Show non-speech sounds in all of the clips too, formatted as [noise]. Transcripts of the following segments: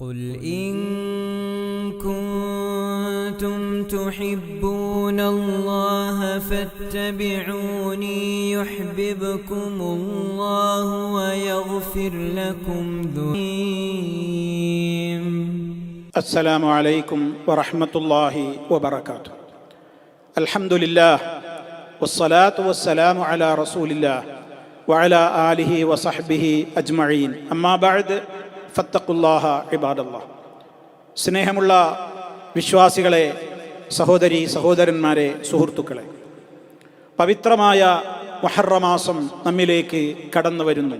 قل إن كنتم تحبون الله فاتبعوني يحببكم الله ويغفر لكم ذنوبكم. السلام عليكم ورحمة الله وبركاته. الحمد لله والصلاة والسلام على رسول الله وعلى آله وصحبه أجمعين. أما بعد ഫത്തക്കുല്ലാഹ ഇബാദല്ലാ. സ്നേഹമുള്ള വിശ്വാസികളെ സഹോദരി സഹോദരന്മാരെ സുഹൃത്തുക്കളെ പവിത്രമായ മൊഹറമാസം നമ്മിലേക്ക് കടന്നു വരുന്നു.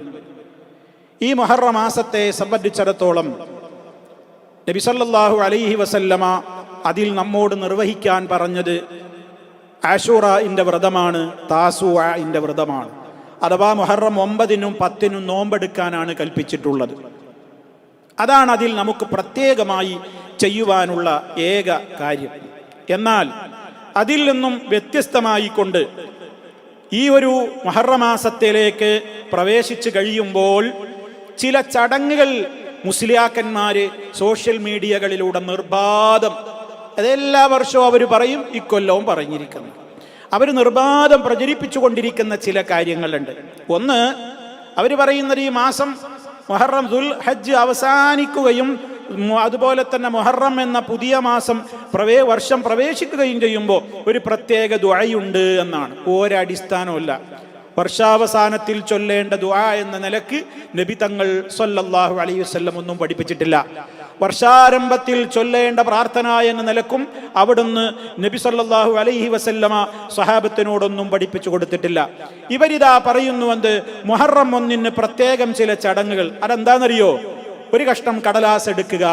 ഈ മൊഹറമാസത്തെ സംബന്ധിച്ചിടത്തോളം നബിസല്ലാഹു അലൈഹി വസല്ലമ അതിൽ നമ്മോട് നിർവഹിക്കാൻ പറഞ്ഞത് ആഷൂറ ഇന്റെ വ്രതമാണ് താസു ഇന്റെ വ്രതമാണ്. അഥവാ മുഹറം ഒമ്പതിനും പത്തിനും നോമ്പെടുക്കാനാണ് കൽപ്പിച്ചിട്ടുള്ളത്. അതാണ് അതിൽ നമുക്ക് പ്രത്യേകമായി ചെയ്യുവാനുള്ള ഏക കാര്യം. എന്നാൽ അതിൽ നിന്നും വ്യത്യസ്തമായിക്കൊണ്ട് ഈ ഒരു മഹറമാസത്തിലേക്ക് പ്രവേശിച്ചു കഴിയുമ്പോൾ ചില ചടങ്ങുകൾ മുസ്ലിയാക്കന്മാര് സോഷ്യൽ മീഡിയകളിലൂടെ നിർബാധം. അതെല്ലാ വർഷവും അവർ പറയും ഇക്കൊല്ലവും പറഞ്ഞിരിക്കുന്നു. അവർ നിർബാധം പ്രചരിപ്പിച്ചു കൊണ്ടിരിക്കുന്ന ചില കാര്യങ്ങളുണ്ട്. ഒന്ന് അവർ പറയുന്നത് ഈ മാസം മൊഹറം ദുൽ ഹജ്ജ് അവസാനിക്കുകയും അതുപോലെ തന്നെ മുഹറം എന്ന പുതിയ മാസം പ്രവേ വർഷം പ്രവേശിക്കുകയും ചെയ്യുമ്പോൾ ഒരു പ്രത്യേക ദുഴയുണ്ട് എന്നാണ്. ഒരടിസ്ഥാനമല്ല വർഷാവസാനത്തിൽ ചൊല്ലേണ്ട ദുആ എന്ന നിലയ്ക്ക് നബി തങ്ങൾ സല്ലല്ലാഹു അലൈഹി വസല്ലം ഒന്നും പഠിപ്പിച്ചിട്ടില്ല. വർഷാരംഭത്തിൽ ചൊല്ലേണ്ട പ്രാർത്ഥന എന്ന നിലക്കും അവിടുന്ന് നബി സല്ലാഹു അലൈഹി വസല്ലമ സ്വഹാബത്തിനോടൊന്നും പഠിപ്പിച്ചു കൊടുത്തിട്ടില്ല. ഇവരിതാ പറയുന്നുവെന്ന് മുഹറം ഒന്നിന് പ്രത്യേകം ചില ചടങ്ങുകൾ. അതെന്താണെന്നറിയോ ഒരു കഷ്ടം കടലാസ് എടുക്കുക.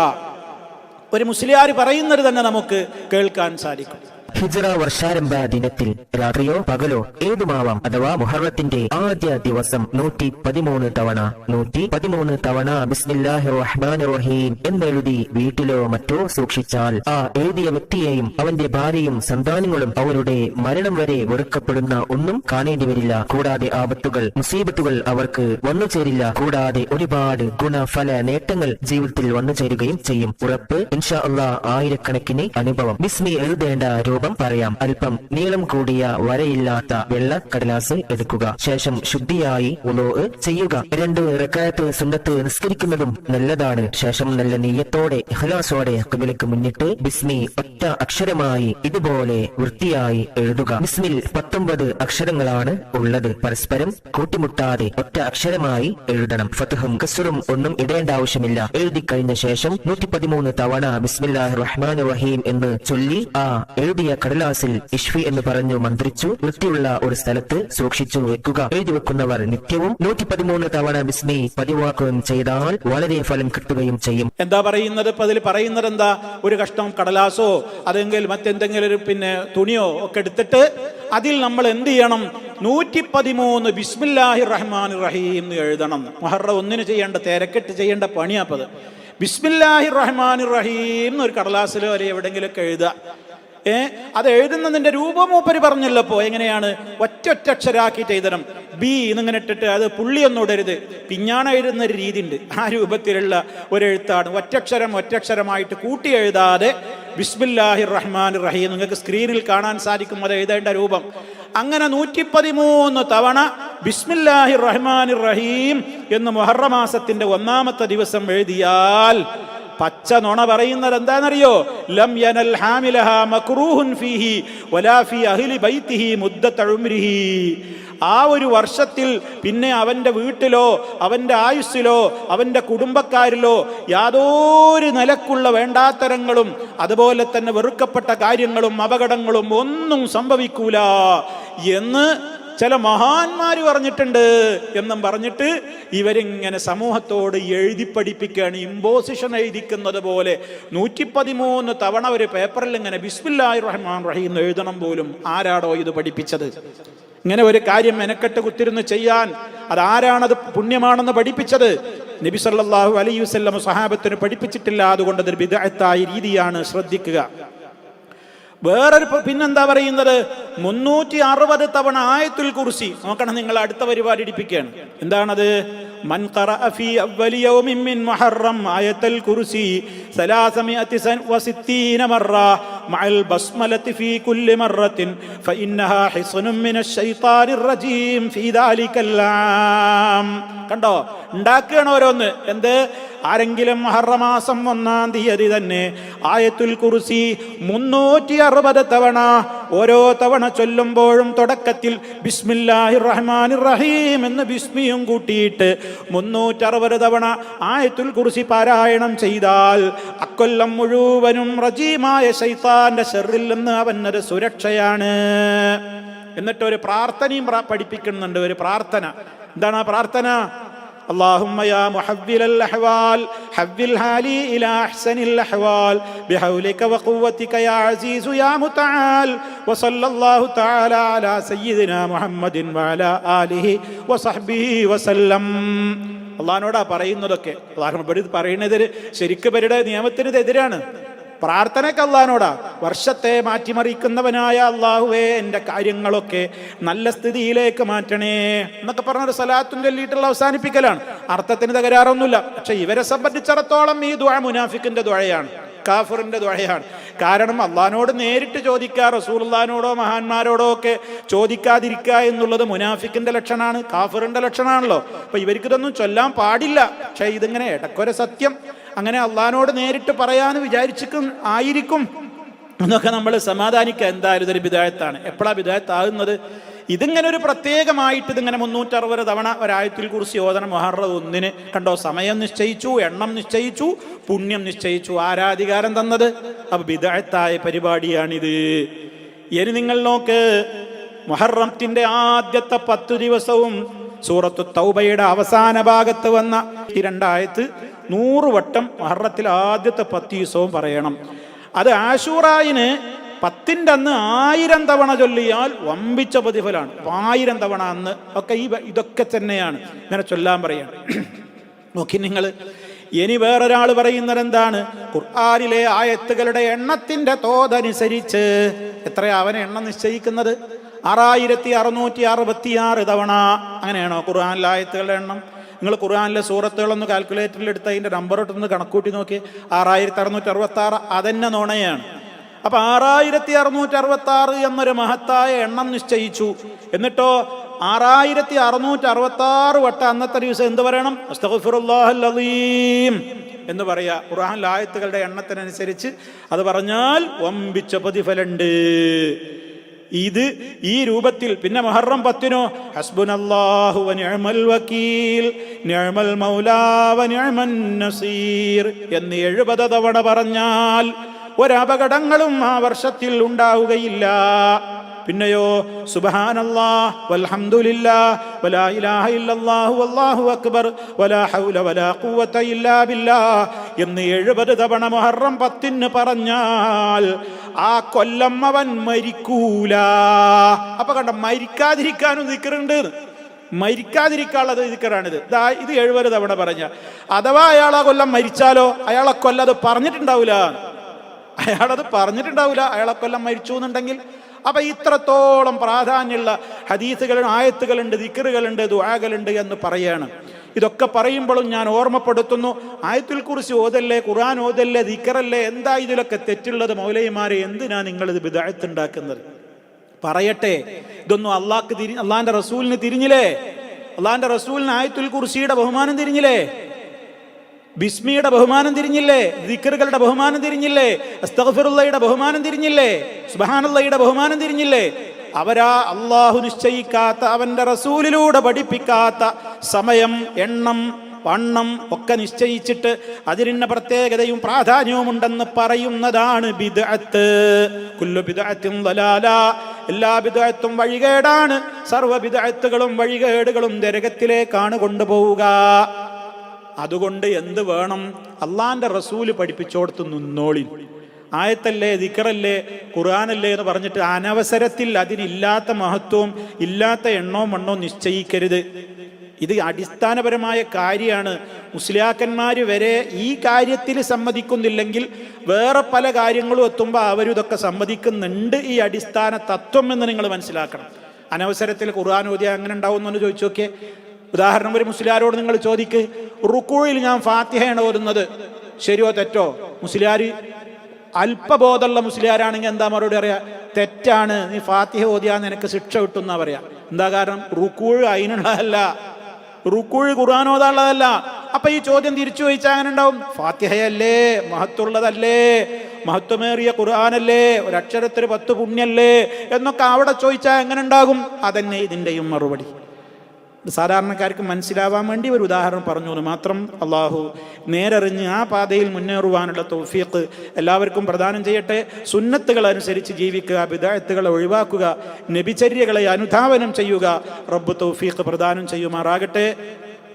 ഒരു മുസ്ലിയാർ പറയുന്നത് തന്നെ നമുക്ക് കേൾക്കാൻ സാധിക്കും. ഹിജറ വർഷാരംഭ ദിനത്തിൽ രാത്രിയോ പകലോ ഏതുമാവാം അഥവാ മുഹറത്തിന്റെ ആദ്യ ദിവസം നൂറ്റി പതിമൂന്ന് തവണ നൂറ്റി പതിമൂന്ന് തവണ ബിസ്മില്ലാഹി റഹ്മാൻ റഹീം എന്നെഴുതി വീട്ടിലോ മറ്റോ സൂക്ഷിച്ചാൽ ആ എഴുതിയ വ്യക്തിയെയും അവന്റെ ഭാര്യയും സന്താനങ്ങളും അവരുടെ മരണം വരെ വെറുക്കപ്പെടുന്ന ഒന്നും കാണേണ്ടി വരില്ല. കൂടാതെ ആപത്തുകൾ മുസീബത്തുകൾ അവർക്ക് വന്നു ചേരില്ല. കൂടാതെ ഒരുപാട് ഗുണഫല നേട്ടങ്ങൾ ജീവിതത്തിൽ വന്നു ചേരുകയും ചെയ്യും. ഉറപ്പ് ഇൻഷാ അള്ളാഹ് ആയിരക്കണക്കിന് അനുഭവം. ബിസ്മി എഴുതേണ്ട രൂപം പറയാം. അല്പം നീളം കൂടിയ വരയില്ലാത്ത വെള്ള കടലാസ് എടുക്കുക. ശേഷം ശുദ്ധിയായി ഉലോ ചെയ്യുക. രണ്ട് റക്കായത്ത് സുന്നത്ത് നിസ്കരിക്കുന്നതും നല്ലതാണ്. ശേഷം നല്ല നീയത്തോടെ ഹലാസോടെ കബിലക്ക് മുന്നിട്ട് ബിസ്മി ഒറ്റ അക്ഷരമായി ഇതുപോലെ വൃത്തിയായി എഴുതുക. ബിസ്മിൽ പത്തൊമ്പത് അക്ഷരങ്ങളാണ് ഉള്ളത്. പരസ്പരം കൂട്ടിമുട്ടാതെ ഒറ്റ അക്ഷരമായി എഴുതണം. ഫതുഹും കസുറും ഒന്നും ഇടേണ്ട ആവശ്യമില്ല. എഴുതി കഴിഞ്ഞ ശേഷം നൂറ്റി പതിമൂന്ന് തവണ ബിസ്മില്ലാഹി റഹ്മാൻ റഹീം എന്ന് ചൊല്ലി ആ എഴുതിയ കടലാസിൽ ഇഷ്ഫി എന്ന് പറഞ്ഞു മന്ത്രിച്ചു വൃത്തിയുള്ള ഒരു സ്ഥലത്ത് സൂക്ഷിച്ചു വെക്കുക. എഴുതി വെക്കുന്നവർ നിത്യവും നൂറ്റി പതിമൂന്ന് തവണ ബിസ്മി പതിവാക്കുകയും ചെയ്താൽ വളരെ ഫലം കിട്ടുകയും ചെയ്യും. എന്താ പറയുന്നത്? അതിൽ പറയുന്നത് എന്താ ഒരു കഷ്ണം കടലാസോ അതെങ്കിൽ മറ്റെന്തെങ്കിലും ഒരു പിന്നെ തുണിയോ ഒക്കെ എടുത്തിട്ട് അതിൽ നമ്മൾ എന്ത് ചെയ്യണം? നൂറ്റി പതിമൂന്ന് ബിസ്മില്ലാഹി റഹ്മാൻ റഹീം എന്ന് എഴുതണം. മൊഹറ ഒന്നിന് ചെയ്യേണ്ട തിരക്കിട്ട് ചെയ്യേണ്ട പണിയാപ്പത്. ബിസ്മില്ലാഹി റഹ്മാൻ റഹീം എന്നൊരു കടലാസിലോ അല്ലെങ്കിൽ എവിടെങ്കിലുമൊക്കെ എഴുതുക. ഏ? അത് എഴുതുന്നതിന്റെ രൂപം മൂപ്പര് പോ എങ്ങനെയാണ്? ഒറ്റ അക്ഷരാക്കിയിട്ട് എഴുതണം ബി എന്നിങ്ങനെ ഇട്ടിട്ട് അത് പുള്ളിയൊന്നും ഇടരുത്. പിഞ്ഞാണ് എഴുതുന്ന ഒരു രീതി ഉണ്ട് ആ രൂപത്തിലുള്ള ഒരു എഴുത്താണ് ഒറ്റക്ഷരം ഒറ്റക്ഷരമായിട്ട് കൂട്ടി എഴുതാതെ ബിസ്മില്ലാഹി റഹ്മാൻ റഹീം നിങ്ങൾക്ക് സ്ക്രീനിൽ കാണാൻ സാധിക്കും അത് എഴുതേണ്ട രൂപം. അങ്ങനെ നൂറ്റി പതിമൂന്ന് തവണ ബിസ്മില്ലാഹി റഹ്മാൻ റഹീം എന്ന് മുഹറമാസത്തിന്റെ ഒന്നാമത്തെ ദിവസം എഴുതിയാൽ പച്ച നുണ പറയുന്നത് എന്താണെന്നറിയോ? ലം യനൽ ഹാമിലഹ മക്റൂഹുൻ ഫീഹി വലാ ഫീ അഹ്ലി ബൈത്തിഹി മുദ്ദത ഉംരിഹി ആ ഒരു വർഷത്തിൽ പിന്നെ അവന്റെ വീട്ടിലോ അവന്റെ ആയുസ്സിലോ അവന്റെ കുടുംബക്കാരിലോ യാതൊരു നിലക്കുള്ള വേണ്ടാത്തരങ്ങളും അതുപോലെ തന്നെ വെറുക്കപ്പെട്ട കാര്യങ്ങളും അപകടങ്ങളും ഒന്നും സംഭവിക്കൂല എന്ന് ചില മഹാന്മാർ പറഞ്ഞിട്ടുണ്ട് എന്നും പറഞ്ഞിട്ട് ഇവരിങ്ങനെ സമൂഹത്തോട് എഴുതി പഠിപ്പിക്കുകയാണ്. ഇമ്പോസിഷൻ എഴുതിക്കുന്നത് പോലെ നൂറ്റി പതിമൂന്ന് തവണ ഒരു പേപ്പറിൽ ഇങ്ങനെ ബിസ്മില്ലാഹിർ റഹ്മാൻ റഹീം എഴുതണം പോലും ആരാടോ ഇത് പഠിപ്പിച്ചത്? ഇങ്ങനെ ഒരു കാര്യം മെനക്കെട്ട് കുത്തിരുന്ന് ചെയ്യാൻ അതാരാണത് പുണ്യമാണെന്ന് പഠിപ്പിച്ചത്? നബി സല്ലല്ലാഹു അലൈഹി വസല്ലം സഹാബത്തിന് പഠിപ്പിച്ചിട്ടില്ല. അതുകൊണ്ട് അതൊരു വിദഗ്ധായ രീതിയാണ് ശ്രദ്ധിക്കുക. വേറൊരു പ- പിന്നെന്താ പറയുന്നത് മുന്നൂറ്റി അറുപത് തവണ ആയത്തുൽ കുറിസി നോക്കണം നിങ്ങൾ അടുത്ത പരിപാടി ഇടിപ്പിക്കുകയാണ് എന്താണത് من قرأ في أول يوم من محرم آية الكرسي ثلاثمائة وستين مرة مع البسملة في كل مرة فإنها حصن من الشيطان الرجيم في ذلك العام കണ്ടോ ഉണ്ടാക്കുകയാണ് ഓരോന്ന് എന്ത് ആരെങ്കിലും മഹറമാസം ഒന്നാം തീയതി തന്നെ ആയത്തുൽ കുറിസി മുന്നൂറ്റി അറുപത് തവണ ഓരോ തവണ ചൊല്ലുമ്പോഴും തുടക്കത്തിൽ ബിസ്മില്ലാഹി റഹ്മാൻ റഹീം എന്ന് ബിസ്മിയും കൂട്ടിയിട്ട് മുന്നൂറ്ററുപത് തവണ ആയത്തുൽ കുറിസി പാരായണം ചെയ്താൽ അക്കൊല്ലം മുഴുവനും റജീമായ ശൈത്താന്റെ ഷെറിൽ നിന്ന് അവനൊരു സുരക്ഷയാണ്. എന്നിട്ട് ഒരു പ്രാർത്ഥനയും പഠിപ്പിക്കുന്നുണ്ട് ഒരു പ്രാർത്ഥന. എന്താണ് ആ പ്രാർത്ഥന? اللهم يا محول الأحوال حول حالي إلى أحسن الأحوال بحولك وقوتك يا عزيز يا متعال وصلى الله تعالى على سيدنا محمد وعلى آله وصحبه وسلم അള്ളഹാനോടാ പറയുന്നതൊക്കെ അള്ളാഹു പറയുന്നത് ശരിക്കും പേരുടെ നിയമത്തിന് എതിരാണ് പ്രാർത്ഥനയ്ക്ക് അള്ളഹാനോടാ വർഷത്തെ മാറ്റിമറിക്കുന്നവനായ അള്ളാഹുവേ എന്റെ കാര്യങ്ങളൊക്കെ നല്ല സ്ഥിതിയിലേക്ക് മാറ്റണേ എന്നൊക്കെ പറഞ്ഞൊരു സലാത്തും ചൊല്ലിയിട്ടുള്ള അവസാനിപ്പിക്കലാണ്. അർത്ഥത്തിന് തകരാറൊന്നുമില്ല. പക്ഷെ ഇവരെ സംബന്ധിച്ചിടത്തോളം ഈ ദ്വാ മുനാഫിക്കിന്റെ ദ്വഴയാണ് കാഫറിന്റെ ദ്വഴയാണ് കാരണം അള്ളഹാനോട് നേരിട്ട് ചോദിക്കുക റസൂൽദാനോടോ മഹാന്മാരോടോ ഒക്കെ ചോദിക്കാതിരിക്കുക എന്നുള്ളത് മുനാഫിക്കിന്റെ ലക്ഷണമാണ് കാഫറിന്റെ ലക്ഷണമാണല്ലോ. അപ്പൊ ഇവർക്ക് ഇതൊന്നും ചൊല്ലാൻ പാടില്ല. പക്ഷേ ഇതിങ്ങനെ ഇടക്കൊരു സത്യം അങ്ങനെ അള്ളഹാനോട് നേരിട്ട് പറയാന്ന് വിചാരിച്ചിക്കും ആയിരിക്കും. എന്നൊക്കെ നമ്മൾ സമാധാനിക്കുക. എന്തായാലും ഇതൊരു വിധായത്താണ് എപ്പോഴാണ് വിധായത്താകുന്നത് ഇതിങ്ങനെ ഒരു പ്രത്യേകമായിട്ട് ഇതിങ്ങനെ മുന്നൂറ്ററുപത് തവണ ഒരായത്തിൽ കുറിച്ച് യോധന മൊഹറ ഒന്നിന് കണ്ടോ? സമയം നിശ്ചയിച്ചു എണ്ണം നിശ്ചയിച്ചു പുണ്യം നിശ്ചയിച്ചു. ആരാധികാരം തന്നത്? അപ്പൊ വിദായത്തായ പരിപാടിയാണിത്. ഇനി നിങ്ങൾ നോക്ക് മൊഹറത്തിന്റെ ആദ്യത്തെ പത്തു ദിവസവും സൂറത്തു തൗബയുടെ അവസാന ഭാഗത്ത് വന്ന ഈ രണ്ടായത്ത് നൂറ് വട്ടം മഹറത്തിൽ ആദ്യത്തെ പത്ത് ദിവസവും പറയണം. അത് ആശൂറായിന് പത്തിന്റെ അന്ന് ആയിരം തവണ ചൊല്ലിയാൽ വമ്പിച്ച പ്രതിഫലമാണ്. ആയിരം തവണ അന്ന് ഒക്കെ ഈ ഇതൊക്കെ തന്നെയാണ്. ഇങ്ങനെ ചൊല്ലാൻ പറയാണ് [clears throat] നോക്കി നിങ്ങൾ ഇനി വേറൊരാൾ പറയുന്നത് എന്താണ് ഖുർആാനിലെ ആയത്തുകളുടെ എണ്ണത്തിന്റെ തോതനുസരിച്ച്. എത്രയാ അവനെ എണ്ണം നിശ്ചയിക്കുന്നത്? ആറായിരത്തി അറുന്നൂറ്റി അറുപത്തിയാറ് തവണ. അങ്ങനെയാണോ ഖുർആാനിലെ ആയത്തുകളുടെ എണ്ണം? നിങ്ങൾ ഖുർആാനിലെ സൂറത്തുകളൊന്ന് കാൽക്കുലേറ്ററിൽ എടുത്ത് അതിന്റെ നമ്പർ ഇട്ടൊന്ന് കണക്കൂട്ടി നോക്കി. ആറായിരത്തി അറുന്നൂറ്റി അറുപത്തി ആറ് അതന്നെ നുണയാണ്. അപ്പൊ ആറായിരത്തി അറുന്നൂറ്റി അറുപത്തി ആറ് എന്നൊരു മഹത്തായ എണ്ണം നിശ്ചയിച്ചു. എന്നിട്ടോ ആറായിരത്തി അറുന്നൂറ്റി അറുപത്തി ആറ് വട്ടം അന്നത്തെ ദിവസം എന്ത് പറയണം? എന്ന് പറയാ. ഖുർആൻ ആയത്തുകളുടെ എണ്ണത്തിനനുസരിച്ച് അത് പറഞ്ഞാൽ വമ്പിച്ച പ്രതിഫലുണ്ട്. ഇത് ഈ രൂപത്തിൽ പിന്നെ മുഹറം പത്തിനോ? ഹസ്ബുനല്ലാഹു വ നിഅമൽ വക്കീൽ നിഅമൽ മൗലാ നസീർ എന്ന് എഴുപത് തവണ പറഞ്ഞാൽ ഒരപകടങ്ങളും ആ വർഷത്തിൽ ഉണ്ടാവുകയില്ല. പിന്നെയോ സുബ്ഹാനല്ലാ വൽഹംദുലില്ലാ വലാ ഇലാഹ ഇല്ലല്ലാഹു അക്ബർ വലാ ഹൗല വലാ ഖുവത ഇല്ലാ എന്ന് എഴുപത് തവണ മുഹറം പത്തിന് പറഞ്ഞാൽ ആ കൊല്ലം അവൻ മരിക്കൂല. അപ്പൊ കണ്ട മരിക്കാതിരിക്കാനും ദിക്കറുണ്ട് മരിക്കാതിരിക്കാനുള്ളത് ദിക്കറാണിത് ഇതാ ഇത് എഴുപത് തവണ പറഞ്ഞ. അഥവാ അയാൾ ആ കൊല്ലം മരിച്ചാലോ അയാളെ അത് പറഞ്ഞിട്ടുണ്ടാവില്ല അയാളത് പറഞ്ഞിട്ടുണ്ടാവില്ല അയാളെ കൊല്ലം മരിച്ചു എന്നുണ്ടെങ്കിൽ. അപ്പൊ ഇത്രത്തോളം പ്രാധാന്യമുള്ള ഹദീസുകളുണ്ട് ആയത്തുകളുണ്ട് ദിക്കറുകളുണ്ട് ദുആകളുണ്ട് എന്ന് പറയാണ്. ഇതൊക്കെ പറയുമ്പോഴും ഞാൻ ഓർമ്മപ്പെടുത്തുന്നു. ആയത്തുൽ കുറിച്ച് ഓതല്ലേ ഖുർആൻ ഓതല്ലേ ദിക്കറല്ലേ എന്താ ഇതിലൊക്കെ തെറ്റുള്ളത് മൗലയിമാരെ എന്തിനാ നിങ്ങളിത് വിദായത്തുണ്ടാക്കുന്നത് പറയട്ടെ ഇതൊന്നും അള്ളാഹ്ക്ക് തിരി അള്ളാന്റെ റസൂലിന് തിരിഞ്ഞില്ലേ? അള്ളാന്റെ റസൂലിന് ആയത്തുൽ കുർസിയുടെ ബഹുമാനം തിരിഞ്ഞില്ലേ? ബിസ്മിയുടെ ബഹുമാനം തിരിഞ്ഞില്ലേ? ദിക്കറുകളുടെ ബഹുമാനം തിരിഞ്ഞില്ലേ? അസ്തഗ്ഫിറുള്ളയുടെ ബഹുമാനം തിരിഞ്ഞില്ലേ? സുബ്ഹാനല്ലയുടെ ബഹുമാനം തിരിഞ്ഞില്ലേ? അവരാ അള്ളാഹു നിശ്ചയിക്കാത്ത അവന്റെ റസൂലിലൂടെ പഠിപ്പിക്കാത്ത സമയം എണ്ണം വണ്ണം ഒക്കെ നിശ്ചയിച്ചിട്ട് അതിന് പ്രത്യേകതയും പ്രാധാന്യവും ഉണ്ടെന്ന് പറയുന്നതാണ് ബിദ്അത്ത്. കുല്ലു ബിദ്അത്തിൻ ദലാല. എല്ലാ ബിദ്അത്തും വഴികേടാണ്. സർവ ബിദ്അത്തുകളും വഴികേടുകളും നരകത്തിലേക്കാണ് കൊണ്ടുപോവുക. അതുകൊണ്ട് എന്ത് വേണം? അള്ളാന്റെ റസൂൽ പഠിപ്പിച്ചോടത്ത് നിന്നോളി ആയത്തല്ലേ ദിക്കറല്ലേ ഖുർആാനല്ലേ എന്ന് പറഞ്ഞിട്ട് അനവസരത്തിൽ അതിനില്ലാത്ത മഹത്വവും ഇല്ലാത്ത എണ്ണോ മണ്ണോ നിശ്ചയിക്കരുത്. ഇത് അടിസ്ഥാനപരമായ കാര്യമാണ്. മുസ്ലിയാക്കന്മാർ വരെ ഈ കാര്യത്തിൽ സമ്മതിക്കുന്നില്ലെങ്കിൽ വേറെ പല കാര്യങ്ങളും എത്തുമ്പോൾ അവരും ഇതൊക്കെ സമ്മതിക്കുന്നുണ്ട്. ഈ അടിസ്ഥാന തത്വം എന്ന് നിങ്ങൾ മനസ്സിലാക്കണം. അനവസരത്തിൽ ഖുർആൻ ഓതി അങ്ങനെ ഉണ്ടാവും എന്ന് ചോദിച്ചു നോക്കിയേ. ഉദാഹരണം ഒരു മുസ്ലിയാരോട് നിങ്ങൾ ചോദിക്ക് റുക്കുഴിൽ ഞാൻ ഫാത്തിഹയാണ് ഓരുന്നത് ശരിയോ തെറ്റോ? മുസ്ലിയാർ അല്പബോധമുള്ള മുസ്ലിയാരാണെങ്കിൽ എന്താ മറുപടി പറയാ? തെറ്റാണ്. നീ ഫാത്തിഹ ഓതിയാ നിനക്ക് ശിക്ഷ കിട്ടുന്ന പറയാ. എന്താ കാരണം? റുക്കൂഴ് അതിനുള്ളതല്ല റുക്കൂഴ് ഖുർആൻ ഓതാനുള്ളതല്ല. അപ്പൊ ഈ ചോദ്യം തിരിച്ചു ചോദിച്ചാൽ അങ്ങനെ ഉണ്ടാവും? ഫാത്തിഹയല്ലേ? മഹത്തുള്ളതല്ലേ? മഹത്വമേറിയ ഖുർആാനല്ലേ? ഒരക്ഷരത്തിന് പത്ത് പുണ്യല്ലേ? എന്നൊക്കെ അവിടെ ചോദിച്ചാൽ എങ്ങനെ ഉണ്ടാകും? അതന്നെ ഇതിന്റെയും മറുപടി. സാധാരണക്കാർക്ക് മനസ്സിലാവാൻ വേണ്ടി ഒരു ഉദാഹരണം പറഞ്ഞു എന്ന് മാത്രം അള്ളാഹു നേരറിഞ്ഞ് ആ പാതയിൽ മുന്നേറുവാനുള്ള തൗഫീഖ് എല്ലാവർക്കും പ്രദാനം ചെയ്യട്ടെ സുന്നത്തുകൾ അനുസരിച്ച് ജീവിക്കുക വിദായത്തുകളെ ഒഴിവാക്കുക നബിചര്യകളെ അനുധാവനം ചെയ്യുക റബ്ബ് തൗഫീഖ് പ്രദാനം ചെയ്യുമാറാകട്ടെ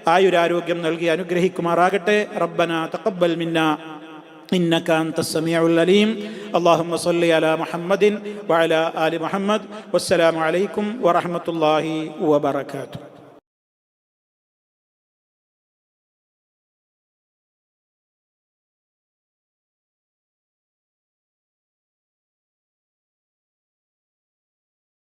ആയുരാരോഗ്യം നൽകി അനുഗ്രഹിക്കുമാറാകട്ടെ റബ്ബന തഖബ്ബൽ മിന്ന إنك أنت السميع العليم اللهم صل على محمد وعلى آل محمد والسلام عليكم ورحمة الله وبركاته